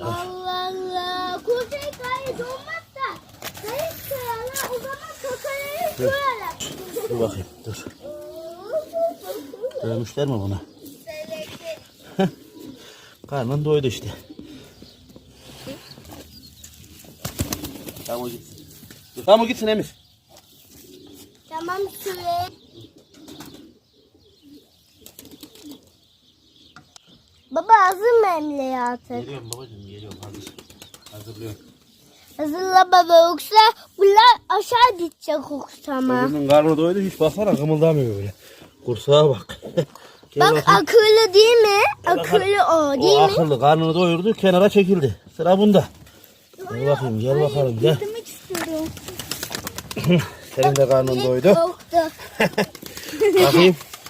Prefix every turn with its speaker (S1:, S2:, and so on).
S1: Allah Allah. Kuzey kayıt olmazsa kayıt koyarlar. O zaman.
S2: Dur bakayım dur. Dövmüşler mi bunu? Karnın doydu işte. Tamam o gitsin. Tamam o gitsin Emir.
S1: Tamam süre. Baba hazır mı emniyatı?
S2: Geliyorum babacığım geliyorum hazır. Hazırlıyorum.
S1: Hazırla baba yoksa bunlar aşağı gidecek yoksa ama.
S2: Çocuğun karnı doydu hiç baksana kımıldamıyor böyle. Kursağa bak. Gel
S1: Bak
S2: bakayım.
S1: akıllı değil mi? Akıllı o
S2: O
S1: değil mi?
S2: akıllı karnını doyurdu kenara çekildi. Sıra bunda. Gel bakayım gel bakalım gel.
S1: Demek istiyorum.
S2: Senin de karnın doydu.
S1: Korktu.
S2: Bakayım.